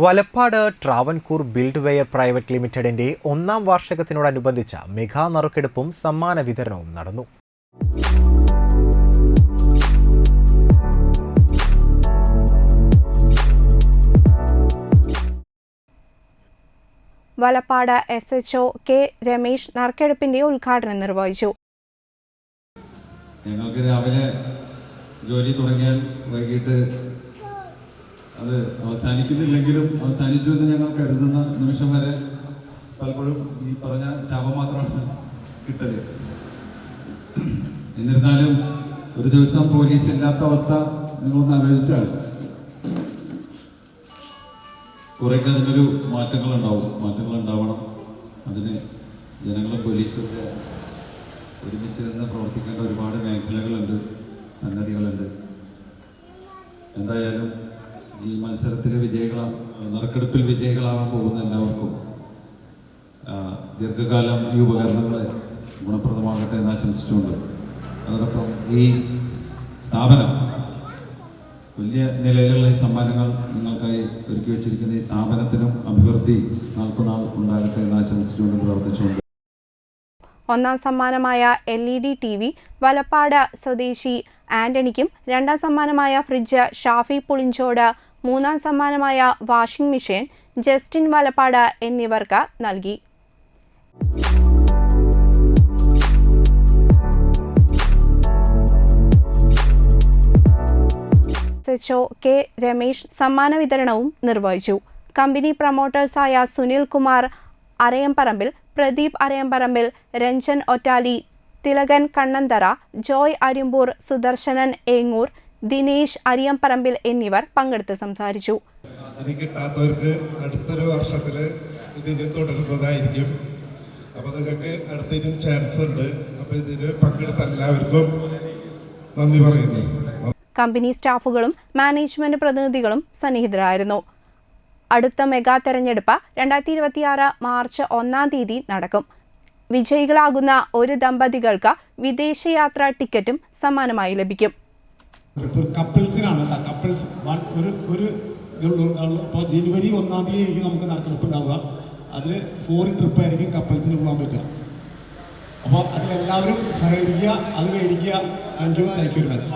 Valappad Travancore build ware private ലിമിറ്റഡിന്റെ ഒന്നാം വാർഷികത്തിനോടനുബന്ധിച്ച മെഗാ നറുക്കെടുപ്പും സമ്മാന വിതരണവും നടന്നു. Valappad S H O K Ramesh നറുക്കെടുപ്പിന്റെ ഉദ്ഘാടനം നിർവഹിച്ചു. ഞങ്ങൾക്ക് രാവിലെ ജോലി തുടങ്ങിയാൽ വൈകിട്ട് അത് അവസാനിക്കുന്നില്ലെങ്കിലും അവസാനിച്ചു എന്ന് ഞങ്ങൾ കരുതുന്ന നിമിഷം വരെ പലപ്പോഴും ഈ പറഞ്ഞ ശാപം മാത്രമാണ് കിട്ടൽ. എന്നിരുന്നാലും ഒരു ദിവസം പോലീസ് ഇല്ലാത്ത അവസ്ഥ നിങ്ങളൊന്ന് ആലോചിച്ചാൽ കുറേയൊക്കെ അതിനൊരു മാറ്റങ്ങൾ ഉണ്ടാവണം അതിന് ജനങ്ങളും പോലീസും ഒരുമിച്ച് നിന്ന് പ്രവർത്തിക്കേണ്ട ഒരുപാട് മേഖലകളുണ്ട് സംഗതികളുണ്ട്. എന്തായാലും ഈ മത്സരത്തിലെ വിജയികളാ നറുക്കെടുപ്പിൽ വിജയികളാകാൻ പോകുന്ന എല്ലാവർക്കും ദീർഘകാലം ഈ ഉപകരണങ്ങൾ ഗുണപ്രദമാകട്ടെ എന്ന് ആശംസിച്ചുകൊണ്ട് അതോടൊപ്പം ഈ സ്ഥാപനം വലിയ നിലയിലുള്ള ഈ സമ്മാനങ്ങൾ നിങ്ങൾക്കായി ഒരുക്കി വെച്ചിരിക്കുന്ന ഈ സ്ഥാപനത്തിനും അഭിവൃദ്ധി നാൾക്കുനാൾ ഉണ്ടാകട്ടെ എന്ന് ആശംസിച്ചുകൊണ്ട് പ്രവർത്തിച്ചുകൊണ്ട് ഒന്നാം സമ്മാനമായ L E D T V Valappad സ്വദേശി ആന്റണിക്കും രണ്ടാം സമ്മാനമായ ഫ്രിഡ്ജ് ഷാഫി പുളിഞ്ചോട് മൂന്നാം സമ്മാനമായ വാഷിംഗ് മെഷീൻ ജസ്റ്റിൻ വലപ്പാട് എന്നിവർക്ക് നൽകി. കെ രമേശ് സമ്മാന വിതരണവും നിർവഹിച്ചു. കമ്പനി പ്രൊമോട്ടേഴ്സായ സുനിൽ കുമാർ അരയംപറമ്പിൽ പ്രദീപ് അരയംപറമ്പിൽ രഞ്ജൻ ഒറ്റാലി തിലകൻ കണ്ണന്തറ ജോയ് അരിമ്പൂർ സുദർശനൻ ഏങ്ങൂർ ദിനേശ് അരിയംപറമ്പിൽ എന്നിവർ പങ്കെടുത്ത് സംസാരിച്ചു. ഇത് കിട്ടാത്തവർക്ക് അടുത്തൊരു വർഷത്തിൽ ഇതിന് തുടരുന്നതായിരിക്കും. അപ്പോൾ നിങ്ങൾക്ക് അടുത്തതിനും ചാൻസ് ഉണ്ട്. അപ്പോൾ ഇതിന് പങ്കെടുത്ത എല്ലാവർക്കും നന്ദി പറയുന്നു. കമ്പനി സ്റ്റാഫുകളും മാനേജ്മെന്റ് പ്രതിനിധികളും സന്നിഹിതരായിരുന്നു. അടുത്ത മെഗാ തെരഞ്ഞെടുപ്പ് രണ്ടായിരത്തി ഇരുപത്തിയാറ് മാർച്ച് ഒന്നാം തീയതി നടക്കും. വിജയികളാകുന്ന ഒരു ദമ്പതികൾക്ക് വിദേശയാത്രാ ടിക്കറ്റും സമ്മാനമായി ലഭിക്കും. കപ്പിൾസിനാണ് കപ്പിൾസ് ഒരു ഒരു ഇപ്പോൾ ജനുവരി ഒന്നാം തീയതി നമുക്ക് നറുക്കെടുപ്പ് ഉണ്ടാവുക അതിൽ ഫോറിൻ ട്രിപ്പ് ആയിരിക്കും കപ്പിൾസിന് പോകാൻ പറ്റുക. അപ്പോൾ അതിലെല്ലാവരും സഹകരിക്കുക അത് മേടിക്കുക. You thank you very much